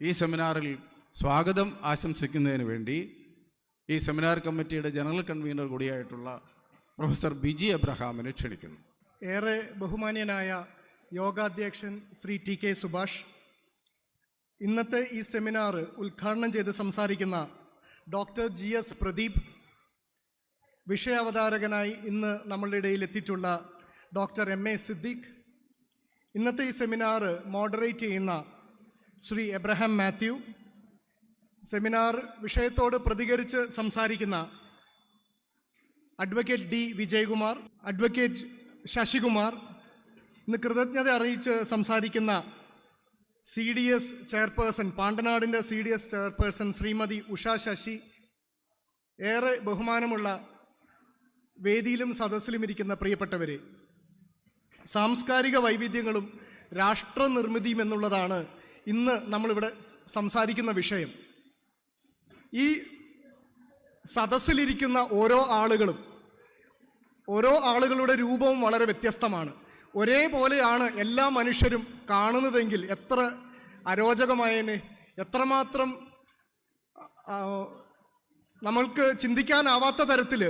ഈ സെമിനാറിൽ സ്വാഗതം ആശംസിക്കുന്നതിന് വേണ്ടി ഈ സെമിനാർ കമ്മിറ്റിയുടെ ജനറൽ കൺവീനർ കൂടിയായിട്ടുള്ള പ്രൊഫസർ ബിജി അബ്രഹാമിനെ ക്ഷണിക്കുന്നു. ഏറെ ബഹുമാന്യനായ യോഗാധ്യക്ഷൻ ശ്രീ ടി കെ സുഭാഷ് ഇന്നത്തെ ഈ സെമിനാർ ഉദ്ഘാടനം ചെയ്ത് സംസാരിക്കുന്ന ഡോക്ടർ ജി എസ് പ്രദീപ് വിഷയാവതാരകനായി ഇന്ന് നമ്മളുടെ ഇടയിൽ എത്തിയിട്ടുള്ള ഡോക്ടർ എം എ സിദ്ദീഖ് ഇന്നത്തെ ഈ സെമിനാർ മോഡറേറ്റ് ചെയ്യുന്ന ശ്രീ എബ്രഹാം മാത്യു സെമിനാർ വിഷയത്തോട് പ്രതികരിച്ച് സംസാരിക്കുന്ന advocate D Vijayakumar advocate Sasikumar ഇന്ന് കൃതജ്ഞത അറിയിച്ച് സംസാരിക്കുന്ന C D S chairperson പാണ്ടനാടിന്റെ C D S chairperson Srimathi Usha Sasi ഏറെ ബഹുമാനമുള്ള വേദിയിലും സദസ്സിലും ഇരിക്കുന്ന പ്രിയപ്പെട്ടവരെ സാംസ്കാരിക വൈവിധ്യങ്ങളും രാഷ്ട്രനിർമ്മിതിയും എന്നുള്ളതാണ് ഇന്ന് നമ്മളിവിടെ സംസാരിക്കുന്ന വിഷയം ഈ സദസ്സിലിരിക്കുന്ന ഓരോ ആളുകളും ഓരോ ആളുകളുടെ രൂപവും വളരെ വ്യത്യസ്തമാണ്. ഒരേപോലെയാണ് എല്ലാ മനുഷ്യരും കാണുന്നതെങ്കിൽ എത്ര അരോചകമായേനെ എത്രമാത്രം നമ്മൾക്ക് ചിന്തിക്കാനാവാത്ത തരത്തിൽ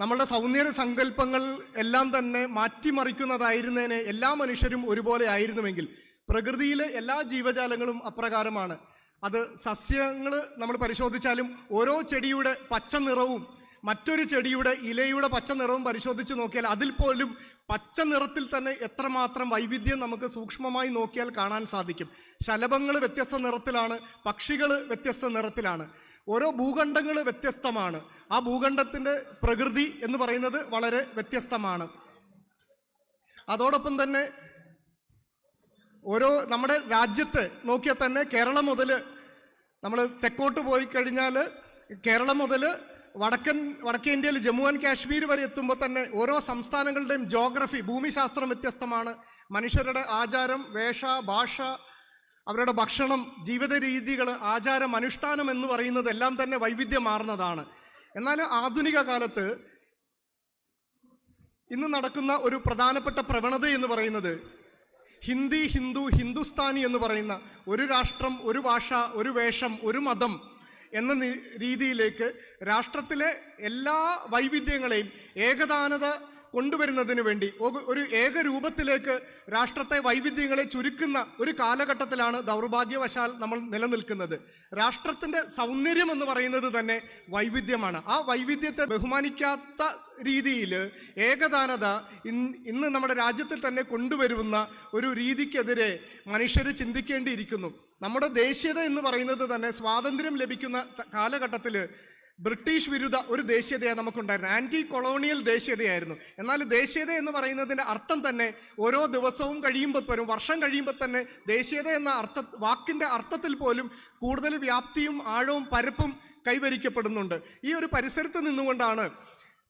നമ്മളുടെ സൗന്ദര്യ സങ്കല്പങ്ങൾ എല്ലാം തന്നെ മാറ്റിമറിക്കുന്നതായിരുന്നതിനെ എല്ലാ മനുഷ്യരും ഒരുപോലെ ആയിരുന്നുവെങ്കിൽ പ്രകൃതിയിലെ എല്ലാ ജീവജാലങ്ങളും അപ്രകാരമാണ്. അത് സസ്യങ്ങൾ നമ്മൾ പരിശോധിച്ചാലും ഓരോ ചെടിയുടെ പച്ച നിറവും മറ്റൊരു ചെടിയുടെ ഇലയുടെ പച്ച നിറവും പരിശോധിച്ച് നോക്കിയാൽ അതിൽ പോലും പച്ച നിറത്തിൽ തന്നെ എത്രമാത്രം വൈവിധ്യം നമുക്ക് സൂക്ഷ്മമായി നോക്കിയാൽ കാണാൻ സാധിക്കും. ശലഭങ്ങൾ വ്യത്യസ്ത നിറത്തിലാണ് പക്ഷികൾ വ്യത്യസ്ത നിറത്തിലാണ്. ഓരോ ഭൂഖണ്ഡങ്ങൾ വ്യത്യസ്തമാണ്. ആ ഭൂഖണ്ഡത്തിന്റെ പ്രകൃതി എന്ന് പറയുന്നത് വളരെ വ്യത്യസ്തമാണ്. അതോടൊപ്പം തന്നെ ഓരോ നമ്മുടെ രാജ്യത്ത് നോക്കിയാൽ തന്നെ കേരളം മുതൽ നമ്മൾ തെക്കോട്ട് പോയി കഴിഞ്ഞാൽ കേരളം മുതൽ വടക്കൻ വടക്കേ ഇന്ത്യയിൽ ജമ്മു ആൻഡ് കാശ്മീർ വരെ എത്തുമ്പോൾ തന്നെ ഓരോ സംസ്ഥാനങ്ങളുടെയും ജോഗ്രഫി ഭൂമിശാസ്ത്രം വ്യത്യസ്തമാണ്. മനുഷ്യരുടെ ആചാരം വേഷ ഭാഷ അവരുടെ ഭക്ഷണം ജീവിത രീതികൾ ആചാരം അനുഷ്ഠാനം എന്ന് പറയുന്നത് എല്ലാം തന്നെ വൈവിധ്യമാർന്നതാണ്. എന്നാൽ ആധുനിക കാലത്ത് ഇന്ന് നടക്കുന്ന ഒരു പ്രധാനപ്പെട്ട പ്രവണത എന്ന് പറയുന്നത് ഹിന്ദി ഹിന്ദു ഹിന്ദുസ്ഥാനി എന്ന് പറയുന്ന ഒരു രാഷ്ട്രം ഒരു ഭാഷ ഒരു വേഷം ഒരു മതം എന്ന രീതിയിലേക്ക് രാഷ്ട്രത്തിലെ എല്ലാ വൈവിധ്യങ്ങളെയും ഏകദാനത കൊണ്ടുവരുന്നതിന് വേണ്ടി. ഒരു ഒരു ഏകരൂപത്തിലേക്ക് രാഷ്ട്രത്തെ വൈവിധ്യങ്ങളെ ചുരുക്കുന്ന ഒരു കാലഘട്ടത്തിലാണ് ദൗർഭാഗ്യവശാൽ നമ്മൾ നിലനിൽക്കുന്നത്. രാഷ്ട്രത്തിന്റെ സൗന്ദര്യം എന്ന് പറയുന്നത് തന്നെ വൈവിധ്യമാണ്. ആ വൈവിധ്യത്തെ ബഹുമാനിക്കാത്ത രീതിയിൽ ഏകദാനത ഇന്ന് നമ്മുടെ രാജ്യത്തിൽ തന്നെ കൊണ്ടുവരുന്ന ഒരു രീതിക്കെതിരെ മനുഷ്യർ ചിന്തിക്കേണ്ടിയിരിക്കുന്നു. നമ്മുടെ ദേശീയത എന്ന് പറയുന്നത് തന്നെ സ്വാതന്ത്ര്യം ലഭിക്കുന്ന കാലഘട്ടത്തിൽ ബ്രിട്ടീഷ് വിരുദ്ധ ഒരു ദേശീയതയാണ് നമുക്കുണ്ടായിരുന്നത്. Anti colonial ദേശീയതയായിരുന്നു. എന്നാൽ ദേശീയത എന്ന് പറയുന്നതിന്റെ അർത്ഥം തന്നെ ഓരോ ദിവസവും കഴിയുമ്പോൾ വരും വർഷം കഴിയുമ്പോൾ തന്നെ ദേശീയത എന്ന അർത്ഥ വാക്കിന്റെ അർത്ഥത്തിൽ പോലും കൂടുതൽ വ്യാപ്തിയും ആഴവും പരപ്പും കൈവരിക്കപ്പെടുന്നുണ്ട്. ഈ ഒരു പരിസരത്ത് നിന്നുകൊണ്ടാണ്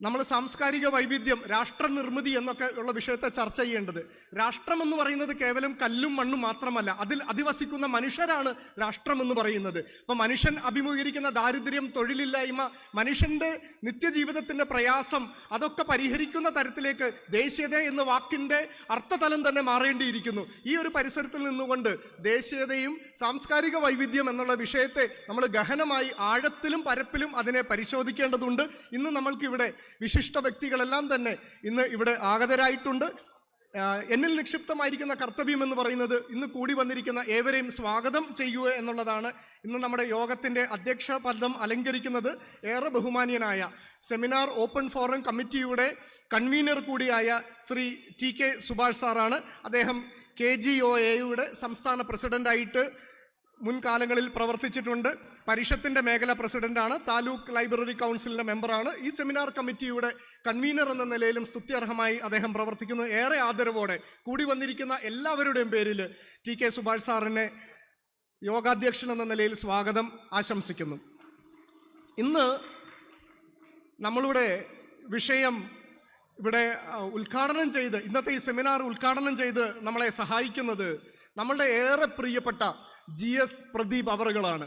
നമ്മൾ സാംസ്കാരിക വൈവിധ്യം രാഷ്ട്ര നിർമ്മിതി എന്നൊക്കെ ഉള്ള വിഷയത്തെ ചർച്ച ചെയ്യേണ്ടത്. രാഷ്ട്രം എന്ന് പറയുന്നത് കേവലം കല്ലും മണ്ണും മാത്രമല്ല. അതിൽ അധിവസിക്കുന്ന മനുഷ്യരാണ് രാഷ്ട്രം എന്ന് പറയുന്നത്. അപ്പം മനുഷ്യൻ അഭിമുഖീകരിക്കുന്ന ദാരിദ്ര്യം തൊഴിലില്ലായ്മ മനുഷ്യന്റെ നിത്യജീവിതത്തിന്റെ പ്രയാസം അതൊക്കെ പരിഹരിക്കുന്ന തരത്തിലേക്ക് ദേശീയത എന്ന വാക്കിന്റെ അർത്ഥതലം തന്നെ മാറേണ്ടിയിരിക്കുന്നു. ഈ ഒരു പരിസരത്തിൽ നിന്നുകൊണ്ട് ദേശീയതയും സാംസ്കാരിക വൈവിധ്യം എന്നുള്ള വിഷയത്തെ നമ്മൾ ഗഹനമായി ആഴത്തിലും പരപ്പിലും അതിനെ പരിശോധിക്കേണ്ടതുണ്ട്. ഇന്ന് നമ്മൾക്കിവിടെ വിശിഷ്ട വ്യക്തികളെല്ലാം തന്നെ ഇന്ന് ഇവിടെ ആഗതരായിട്ടുണ്ട്. എന്നിൽ നിക്ഷിപ്തമായിരിക്കുന്ന കർത്തവ്യം എന്ന് പറയുന്നത് ഇന്ന് കൂടി വന്നിരിക്കുന്ന ഏവരെയും സ്വാഗതം ചെയ്യുക എന്നുള്ളതാണ് ഇന്ന് നമ്മുടെ യോഗത്തിന്റെ അധ്യക്ഷ പദം അലങ്കരിക്കുന്നത് ഏറെ ബഹുമാനീയനായ സെമിനാർ ഓപ്പൺ ഫോറം കമ്മിറ്റിയുടെ കൺവീനർ കൂടിയായ ശ്രീ ടി കെ സുഭാഷ് സാറാണ്. അദ്ദേഹം കെ ജി ഒ എയുടെ സംസ്ഥാന പ്രസിഡന്റായിട്ട് മുൻകാലങ്ങളിൽ പ്രവർത്തിച്ചിട്ടുണ്ട്. പരിഷത്തിന്റെ മേഖല പ്രസിഡന്റാണ് താലൂക്ക് ലൈബ്രറി കൗൺസിലിന്റെ മെമ്പറാണ്. ഈ സെമിനാർ കമ്മിറ്റിയുടെ കൺവീനർ എന്ന നിലയിലും സ്തുത്യർഹമായി അദ്ദേഹം പ്രവർത്തിക്കുന്നു. ഏറെ ആദരവോടെ കൂടി വന്നിരിക്കുന്ന എല്ലാവരുടെയും പേരിൽ ടി കെ സുഭാഷ് സാറിനെ യോഗാധ്യക്ഷൻ എന്ന നിലയിൽ സ്വാഗതം ആശംസിക്കുന്നു. ഇന്ന് നമ്മളുടെ വിഷയം ഇവിടെ ഉദ്ഘാടനം ചെയ്ത് ഇന്നത്തെ ഈ സെമിനാർ ഉദ്ഘാടനം ചെയ്ത് നമ്മളെ സഹായിക്കുന്നത് നമ്മളുടെ ഏറെ പ്രിയപ്പെട്ട ജി എസ് പ്രദീപ് അവറുകളാണ്.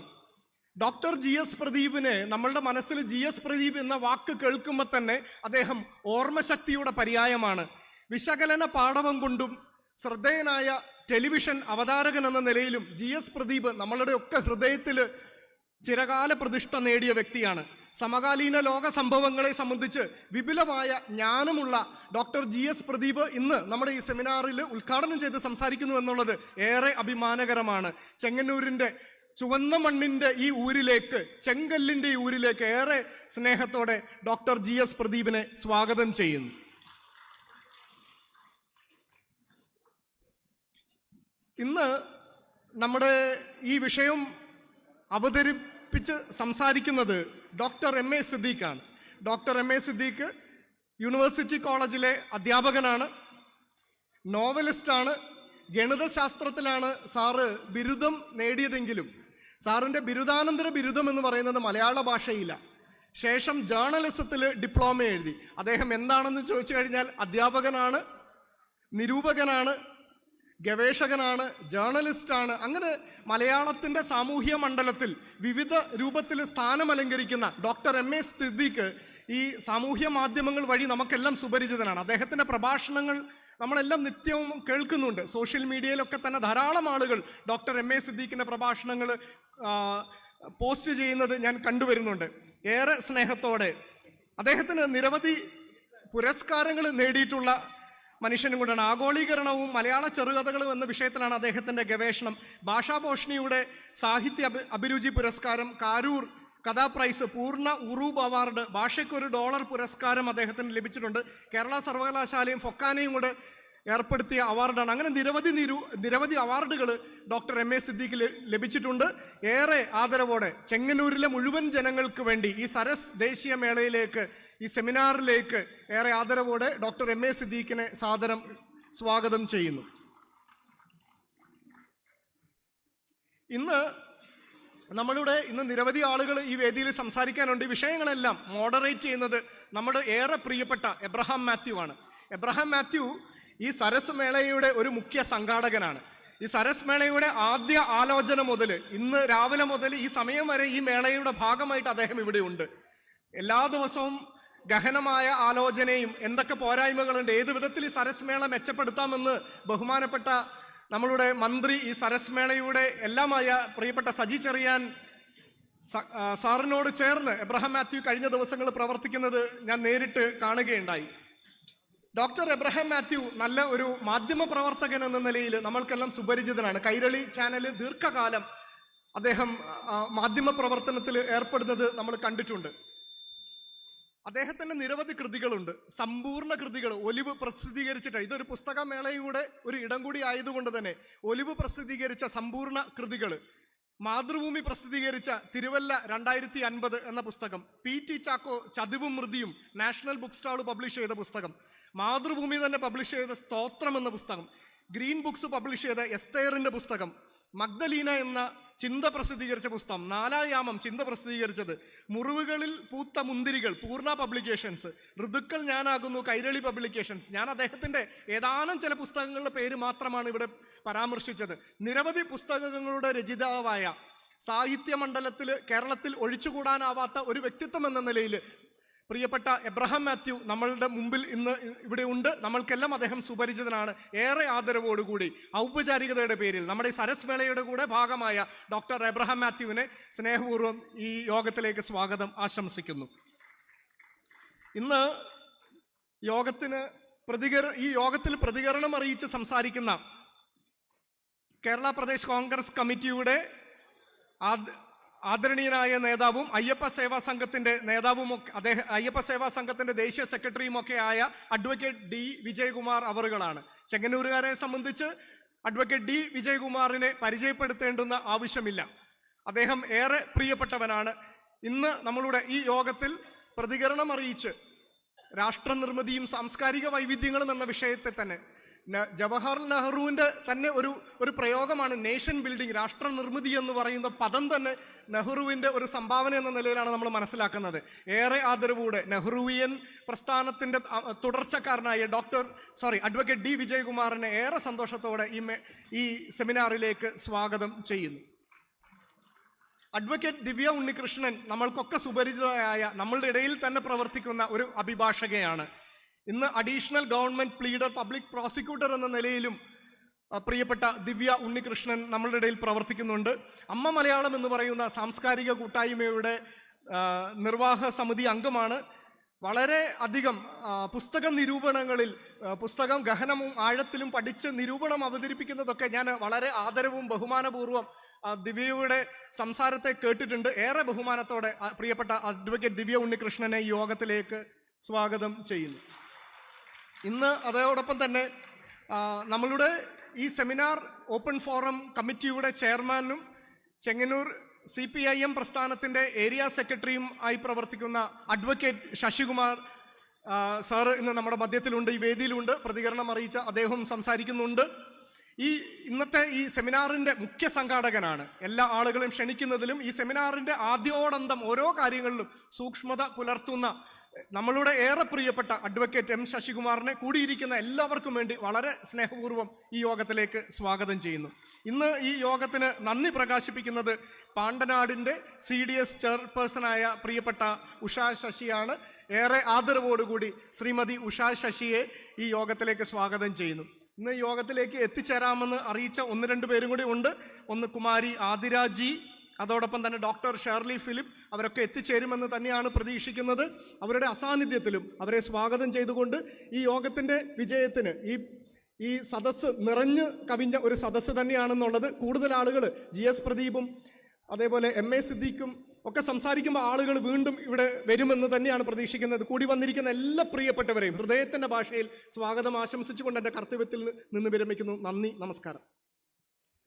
ഡോക്ടർ ജി എസ് പ്രദീപിന് നമ്മളുടെ മനസ്സിൽ ജി എസ് പ്രദീപ് എന്ന വാക്ക് കേൾക്കുമ്പോൾ തന്നെ അദ്ദേഹം ഓർമ്മശക്തിയുടെ പര്യായമാണ്. വിശകലന പാഠവം കൊണ്ടും ശ്രദ്ധേയനായ ടെലിവിഷൻ അവതാരകൻ എന്ന നിലയിലും ജി എസ് പ്രദീപ് നമ്മളുടെ ഒക്കെ ഹൃദയത്തിൽ ചിരകാല പ്രതിഷ്ഠ നേടിയ വ്യക്തിയാണ്. സമകാലീന ലോക സംഭവങ്ങളെ സംബന്ധിച്ച് വിപുലമായ ജ്ഞാനമുള്ള ഡോക്ടർ ജി എസ് പ്രദീപ് ഇന്ന് നമ്മുടെ ഈ സെമിനാറിൽ ഉദ്ഘാടനം ചെയ്ത് സംസാരിക്കുന്നു എന്നുള്ളത് ഏറെ അഭിമാനകരമാണ്. ചെങ്ങന്നൂരിന്റെ ചുവന്ന മണ്ണിന്റെ ഈ ഊരിലേക്ക് ചെങ്കല്ലിന്റെ ഈ ഊരിലേക്ക് ഏറെ സ്നേഹത്തോടെ ഡോക്ടർ ജി എസ് പ്രദീപിനെ സ്വാഗതം ചെയ്യുന്നു. ഇന്ന് നമ്മുടെ ഈ വിഷയം അവതരിപ്പിച്ച് സംസാരിക്കുന്നത് doctor M A സിദ്ദീഖാണ്. Doctor M A Siddique university കോളേജിലെ അധ്യാപകനാണ് നോവലിസ്റ്റാണ് ഗണിതശാസ്ത്രത്തിലാണ് സാറ് ബിരുദം നേടിയതെങ്കിലും സാറിന്റെ ബിരുദാനന്തര ബിരുദം എന്ന് പറയുന്നത് മലയാള ഭാഷയില്ല. ശേഷം ജേർണലിസത്തിൽ ഡിപ്ലോമ എഴുതി. അദ്ദേഹം എന്താണെന്ന് ചോദിച്ചു കഴിഞ്ഞാൽ അധ്യാപകനാണ് നിരൂപകനാണ് ഗവേഷകനാണ് ജേർണലിസ്റ്റാണ്. അങ്ങനെ മലയാളത്തിന്റെ സാമൂഹ്യ മണ്ഡലത്തിൽ വിവിധ രൂപത്തിൽ സ്ഥാനം അലങ്കരിക്കുന്ന ഡോക്ടർ എം എ സ്ഥിതിക്ക് ഈ സാമൂഹ്യ മാധ്യമങ്ങൾ വഴി നമുക്കെല്ലാം സുപരിചിതനാണ്. അദ്ദേഹത്തിന്റെ പ്രഭാഷണങ്ങൾ നമ്മളെല്ലാം നിത്യവും കേൾക്കുന്നുണ്ട്. സോഷ്യൽ മീഡിയയിലൊക്കെ തന്നെ ധാരാളം ആളുകൾ ഡോക്ടർ എം എ സിദ്ദീഖിന്റെ പ്രഭാഷണങ്ങൾ പോസ്റ്റ് ചെയ്യുന്നത് ഞാൻ കണ്ടുവരുന്നുണ്ട്. ഏറെ സ്നേഹത്തോടെ. അദ്ദേഹത്തിന് നിരവധി പുരസ്കാരങ്ങൾ നേടിയിട്ടുള്ള മനുഷ്യനും കൂടെയാണ്. ആഗോളീകരണവും മലയാള ചെറുകഥകളും എന്ന വിഷയത്തിലാണ് അദ്ദേഹത്തിന്റെ ഗവേഷണം. ഭാഷാഭോഷണിയുടെ സാഹിത്യ അഭിരുചി പുരസ്കാരം കാരൂർ കഥാ പ്രൈസ് പൂർണ ഉറൂബ് അവാർഡ് ഭാഷയ്ക്കൊരു ഡോളർ പുരസ്കാരം അദ്ദേഹത്തിന് ലഭിച്ചിട്ടുണ്ട്. കേരള സർവകലാശാലയും ഫൊക്കാനയും കൂടെ ഏർപ്പെടുത്തിയ അവാർഡാണ്. അങ്ങനെ നിരവധി നിരു നിരവധി അവാർഡുകൾ ഡോക്ടർ എം എ സിദ്ദീഖ് ലഭിച്ചിട്ടുണ്ട്. ഏറെ ആദരവോടെ ചെങ്ങന്നൂരിലെ മുഴുവൻ ജനങ്ങൾക്ക് വേണ്ടി ഈ സരസ് ദേശീയ മേളയിലേക്ക് ഈ സെമിനാറിലേക്ക് ഏറെ ആദരവോടെ ഡോക്ടർ എം എ സിദ്ദീഖിനെ സാദരം സ്വാഗതം ചെയ്യുന്നു. ഇന്ന് നമ്മളുടെ ഇന്ന് നിരവധി ആളുകൾ ഈ വേദിയിൽ സംസാരിക്കാനുണ്ട്. ഈ വിഷയങ്ങളെല്ലാം മോഡറേറ്റ് ചെയ്യുന്നത് നമ്മുടെ ഏറെ പ്രിയപ്പെട്ട എബ്രഹാം മാത്യു ആണ്. എബ്രഹാം മാത്യു ഈ സരസ് മേളയുടെ ഒരു മുഖ്യ സംഘാടകനാണ്. ഈ സരസ് മേളയുടെ ആദ്യ ആലോചന മുതൽ ഇന്ന് രാവിലെ മുതൽ ഈ സമയം വരെ ഈ മേളയുടെ ഭാഗമായിട്ട് അദ്ദേഹം ഇവിടെ ഉണ്ട്. എല്ലാ ദിവസവും ഗഹനമായ ആലോചനയും എന്തൊക്കെ പോരായ്മകളുണ്ട് ഏത് വിധത്തിൽ ഈ സരസ് മേള മെച്ചപ്പെടുത്താമെന്ന് ബഹുമാനപ്പെട്ട നമ്മളുടെ മന്ത്രി ഈ സരസ്മേളയുടെ എല്ലാമായ പ്രിയപ്പെട്ട സജി ചെറിയാൻ സാറിനോട് ചേർന്ന് എബ്രഹാം മാത്യു കഴിഞ്ഞ ദിവസങ്ങൾ പ്രവർത്തിക്കുന്നത് ഞാൻ നേരിട്ട് കാണുകയുണ്ടായി. ഡോക്ടർ എബ്രഹാം മാത്യു നല്ല ഒരു മാധ്യമ പ്രവർത്തകൻ എന്ന നിലയിൽ നമ്മൾക്കെല്ലാം സുപരിചിതനാണ്. കൈരളി ചാനൽ ദീർഘകാലം അദ്ദേഹം മാധ്യമ പ്രവർത്തനത്തിൽ ഏർപ്പെടുന്നത് നമ്മൾ കണ്ടിട്ടുണ്ട്. അദ്ദേഹത്തിന്റെ നിരവധി കൃതികളുണ്ട്. സമ്പൂർണ കൃതികൾ. ഒലിവ് പ്രസിദ്ധീകരിച്ചിട്ട് ഇതൊരു പുസ്തകമേളയുടെ ഒരു ഇടം കൂടി ആയതുകൊണ്ട് തന്നെ ഒലിവ് പ്രസിദ്ധീകരിച്ച സമ്പൂർണ കൃതികൾ. മാതൃഭൂമി പ്രസിദ്ധീകരിച്ച തിരുവല്ല രണ്ടായിരത്തി അൻപത് എന്ന പുസ്തകം പി ടി ചാക്കോ ചതിവും മൃതിയും നാഷണൽ ബുക്ക് സ്റ്റാൾ പബ്ലിഷ് ചെയ്ത പുസ്തകം മാതൃഭൂമി തന്നെ പബ്ലിഷ് ചെയ്ത സ്തോത്രം എന്ന പുസ്തകം ഗ്രീൻ ബുക്സ് പബ്ലിഷ് ചെയ്ത എസ്തേറിന്റെ പുസ്തകം മഗ്ദലീന എന്ന ചിന്ത പ്രസിദ്ധീകരിച്ച പുസ്തകം നാലായാമം ചിന്ത പ്രസിദ്ധീകരിച്ചത് മുറിവുകളിൽ പൂത്ത മുന്തിരികൾ പൂർണ പബ്ലിക്കേഷൻസ് ഋതുക്കൾ ഞാനാകുന്നു കൈരളി പബ്ലിക്കേഷൻസ് ഞാൻ അദ്ദേഹത്തിന്റെ ഏതാനും ചില പുസ്തകങ്ങളുടെ പേര് മാത്രമാണ് ഇവിടെ പരാമർശിച്ചത്. നിരവധി പുസ്തകങ്ങളുടെ രചിതാവായ സാഹിത്യമണ്ഡലത്തിൽ കേരളത്തിൽ ഒഴിച്ചുകൂടാനാവാത്ത ഒരു വ്യക്തിത്വം എന്ന നിലയിൽ പ്രിയപ്പെട്ട എബ്രഹാം മാത്യു നമ്മളുടെ മുമ്പിൽ ഇന്ന് ഇവിടെ ഉണ്ട്. നമ്മൾക്കെല്ലാം അദ്ദേഹം സുപരിചിതനാണ്. ഏറെ ആദരവോടുകൂടി ഔപചാരികതയുടെ പേരിൽ നമ്മുടെ ഈ സരസ് മേളയുടെ കൂടെ ഭാഗമായ ഡോക്ടർ എബ്രഹാം മാത്യുവിനെ സ്നേഹപൂർവം ഈ യോഗത്തിലേക്ക് സ്വാഗതം ആശംസിക്കുന്നു. ഇന്ന് യോഗത്തിന് പ്രതികര ഈ യോഗത്തിൽ പ്രതികരണം അറിയിച്ച് സംസാരിക്കുന്ന കേരള പ്രദേശ് കോൺഗ്രസ് കമ്മിറ്റിയുടെ ആദരണീയനായ നേതാവും അയ്യപ്പ സേവാ സംഘത്തിന്റെ നേതാവും അദ്ദേഹം അയ്യപ്പ സേവാ സംഘത്തിന്റെ ദേശീയ സെക്രട്ടറിയും ഒക്കെ ആയ അഡ്വക്കേറ്റ് ഡി വിജയകുമാർ അവറുകളാണ്. ചെങ്ങന്നൂരുകാരെ സംബന്ധിച്ച് അഡ്വക്കേറ്റ് ഡി വിജയകുമാറിനെ പരിചയപ്പെടുത്തേണ്ടുന്ന ആവശ്യമില്ല. അദ്ദേഹം ഏറെ പ്രിയപ്പെട്ടവനാണ്. ഇന്ന് നമ്മളുടെ ഈ യോഗത്തിൽ പ്രതികരണം അറിയിച്ച് രാഷ്ട്രനിർമ്മിതിയും സാംസ്കാരിക വൈവിധ്യങ്ങളും എന്ന വിഷയത്തെ തന്നെ ജവഹർലാൽ നെഹ്റുവിന്റെ തന്നെ ഒരു ഒരു പ്രയോഗമാണ് നേഷൻ ബിൽഡിംഗ് രാഷ്ട്ര നിർമ്മിതി എന്ന് പറയുന്ന പദം തന്നെ നെഹ്റുവിന്റെ ഒരു സംഭാവന എന്ന നിലയിലാണ് നമ്മൾ മനസ്സിലാക്കുന്നത്. ഏറെ ആദരവോടെ നെഹ്റുവിയൻ പ്രസ്ഥാനത്തിന്റെ തുടർച്ചക്കാരനായ ഡോക്ടർ സോറി അഡ്വക്കേറ്റ് ഡി വിജയകുമാറിനെ ഏറെ സന്തോഷത്തോടെ ഈ ഈ സെമിനാറിലേക്ക് സ്വാഗതം ചെയ്യുന്നു. അഡ്വക്കേറ്റ് ദിവ്യ ഉണ്ണികൃഷ്ണൻ നമ്മൾക്കൊക്കെ സുപരിചിതയായ നമ്മളുടെ ഇടയിൽ തന്നെ പ്രവർത്തിക്കുന്ന ഒരു അഭിഭാഷകയാണ്. ഇന്ന് additional government pleader public prosecutor എന്ന നിലയിലും പ്രിയപ്പെട്ട ദിവ്യ ഉണ്ണികൃഷ്ണൻ നമ്മളുടെ ഇടയിൽ പ്രവർത്തിക്കുന്നുണ്ട്. അമ്മ മലയാളം എന്ന് പറയുന്ന സാംസ്കാരിക കൂട്ടായ്മയുടെ നിർവാഹ സമിതി അംഗമാണ്. വളരെ അധികം പുസ്തക നിരൂപണങ്ങളിൽ പുസ്തകം ഗഹനവും ആഴത്തിലും പഠിച്ച് നിരൂപണം അവതരിപ്പിക്കുന്നതൊക്കെ ഞാൻ വളരെ ആദരവും ബഹുമാനപൂർവം ദിവ്യയുടെ സംസാരത്തെ കേട്ടിട്ടുണ്ട്. ഏറെ ബഹുമാനത്തോടെ പ്രിയപ്പെട്ട അഡ്വക്കേറ്റ് ദിവ്യ ഉണ്ണികൃഷ്ണനെ യോഗത്തിലേക്ക് സ്വാഗതം ചെയ്യുന്നു. ഇന്ന് അതോടൊപ്പം തന്നെ നമ്മളുടെ ഈ സെമിനാർ ഓപ്പൺ ഫോറം കമ്മിറ്റിയുടെ ചെയർമാനും Chengannur C P I M പ്രസ്ഥാനത്തിന്റെ ഏരിയ സെക്രട്ടറിയും ആയി പ്രവർത്തിക്കുന്ന അഡ്വക്കേറ്റ് ശശികുമാർ സാർ ഇന്ന് നമ്മുടെ മധ്യത്തിലുണ്ട് ഈ വേദിയിലുണ്ട് പ്രതികരണം അറിയിച്ച അദ്ദേഹം സംസാരിക്കുന്നുണ്ട്. ഈ ഇന്നത്തെ ഈ സെമിനാറിന്റെ മുഖ്യ സംഘാടകനാണ്. എല്ലാ ആളുകളും ക്ഷണിക്കുന്നതിലും ഈ സെമിനാറിന്റെ ആദ്യോടന്തം ഓരോ കാര്യങ്ങളിലും സൂക്ഷ്മത പുലർത്തുന്ന നമ്മളുടെ ഏറെ പ്രിയപ്പെട്ട അഡ്വക്കേറ്റ് എം ശശികുമാറിനെ കൂടിയിരിക്കുന്ന എല്ലാവർക്കും വേണ്ടി വളരെ സ്നേഹപൂർവം ഈ യോഗത്തിലേക്ക് സ്വാഗതം ചെയ്യുന്നു. ഇന്ന് ഈ യോഗത്തിന് നന്ദി പ്രകാശിപ്പിക്കുന്നത് പാണ്ടനാടിന്റെ സി ഡി എസ് ചെയർപേഴ്സണായ പ്രിയപ്പെട്ട ഉഷാ ശശിയാണ്. ഏറെ ആദരവോടുകൂടി ശ്രീമതി ഉഷാ ശശിയെ ഈ യോഗത്തിലേക്ക് സ്വാഗതം ചെയ്യുന്നു. ഇന്ന് യോഗത്തിലേക്ക് എത്തിച്ചേരാമെന്ന് അറിയിച്ച ഒന്ന് രണ്ട് പേരും കൂടി ഉണ്ട്. ഒന്ന് കുമാരി ആതിരാജി അതോടൊപ്പം തന്നെ ഡോക്ടർ ഷേർലി ഫിലിപ്പ് അവരൊക്കെ എത്തിച്ചേരുമെന്ന് തന്നെയാണ് പ്രതീക്ഷിക്കുന്നത്. അവരുടെ അസാന്നിധ്യത്തിലും അവരെ സ്വാഗതം ചെയ്തുകൊണ്ട് ഈ യോഗത്തിന്റെ വിജയത്തിന് ഈ ഈ സദസ്സ് നിറഞ്ഞ് കവിഞ്ഞ ഒരു സദസ്സ് തന്നെയാണെന്നുള്ളത് കൂടുതൽ ആളുകൾ ജി എസ് പ്രദീപും അതേപോലെ എം എ സിദ്ദീഖും ഒക്കെ സംസാരിക്കുമ്പോൾ ആളുകൾ വീണ്ടും ഇവിടെ വരുമെന്ന് തന്നെയാണ് പ്രതീക്ഷിക്കുന്നത്. കൂടി വന്നിരിക്കുന്ന എല്ലാ പ്രിയപ്പെട്ടവരെയും ഹൃദയത്തിന്റെ ഭാഷയിൽ സ്വാഗതം ആശംസിച്ചുകൊണ്ട് എന്റെ കർത്തവ്യത്തിൽ നിന്ന് വിരമിക്കുന്നു. നന്ദി നമസ്കാരം.